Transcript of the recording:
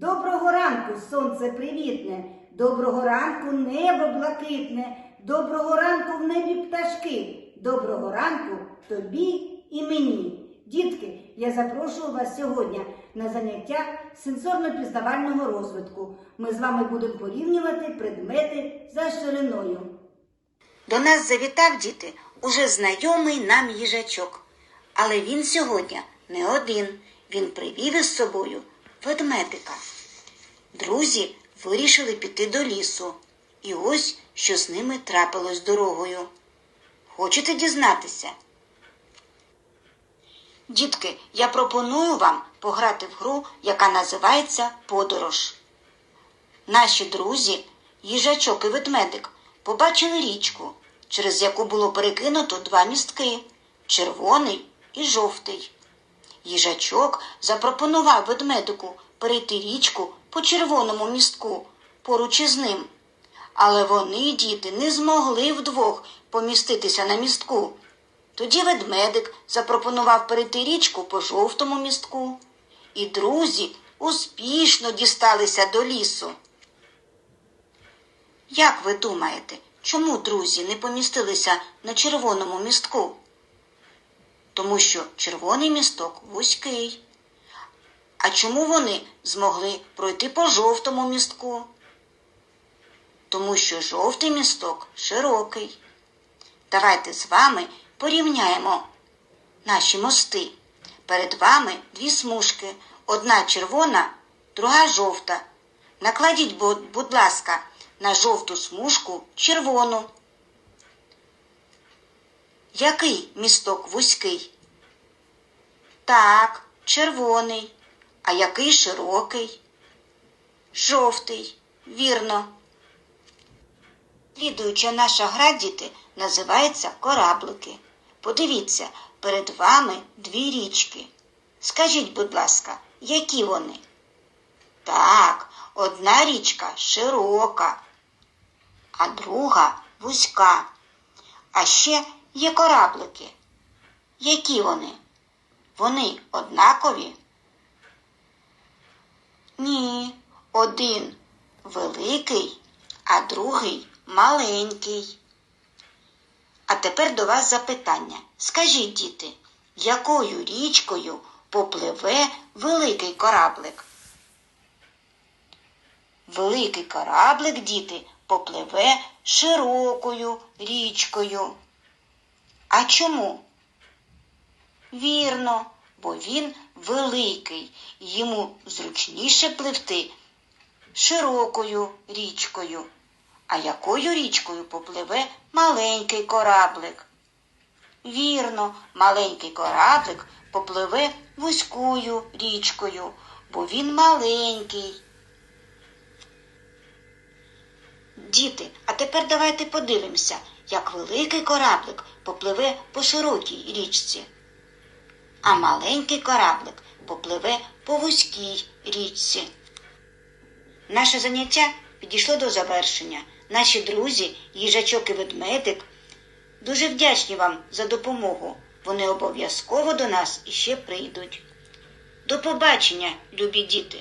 Доброго ранку, сонце привітне, доброго ранку, небо блакитне, доброго ранку в небі пташки, доброго ранку тобі і мені. Дітки, я запрошую вас сьогодні на заняття сенсорно-пізнавального розвитку. Ми з вами будемо порівнювати предмети за шириною. До нас завітав діти уже знайомий нам їжачок. Але він сьогодні не один. Він привів із собою ведмедика. Друзі вирішили піти до лісу. І ось що з ними трапилось дорогою. Хочете дізнатися? Дітки, я пропоную вам пограти в гру, яка називається Подорож. Наші друзі, їжачок і ведмедик, побачили річку, через яку було перекинуто два містки червоний і жовтий. Їжачок запропонував ведмедику перейти річку по червоному містку поруч із ним. Але вони, діти, не змогли вдвох поміститися на містку. Тоді ведмедик запропонував перейти річку по жовтому містку. І друзі успішно дісталися до лісу. Як ви думаєте, чому друзі не помістилися на червоному містку? Тому що червоний місток вузький. А чому вони змогли пройти по жовтому містку? Тому що жовтий місток широкий. Давайте з вами порівняємо наші мости. Перед вами дві смужки, одна червона, друга жовта. Накладіть, будь, ласка, на жовту смужку червону. Який місток вузький? Так, червоний. А який широкий? Жовтий. Вірно. Слідуюча наша гра, діти, називається кораблики. Подивіться, перед вами дві річки. Скажіть, будь ласка, які вони? Так, одна річка широка, а друга вузька. А ще є кораблики. Які вони? Вони однакові? Ні, один великий, а другий маленький. А тепер до вас запитання. Скажіть, діти, якою річкою попливе великий кораблик? Великий кораблик, діти, попливе широкою річкою. А чому? Вірно, бо він великий, йому зручніше пливти широкою річкою. А якою річкою попливе маленький кораблик? Вірно, маленький кораблик попливе вузькою річкою, бо він маленький. Діти, а тепер давайте подивимося, як великий кораблик попливе по широкій річці, а маленький кораблик попливе по вузькій річці. Наше заняття підійшло до завершення. Наші друзі, їжачок і ведмедик, дуже вдячні вам за допомогу. Вони обов'язково до нас іще прийдуть. До побачення, любі діти!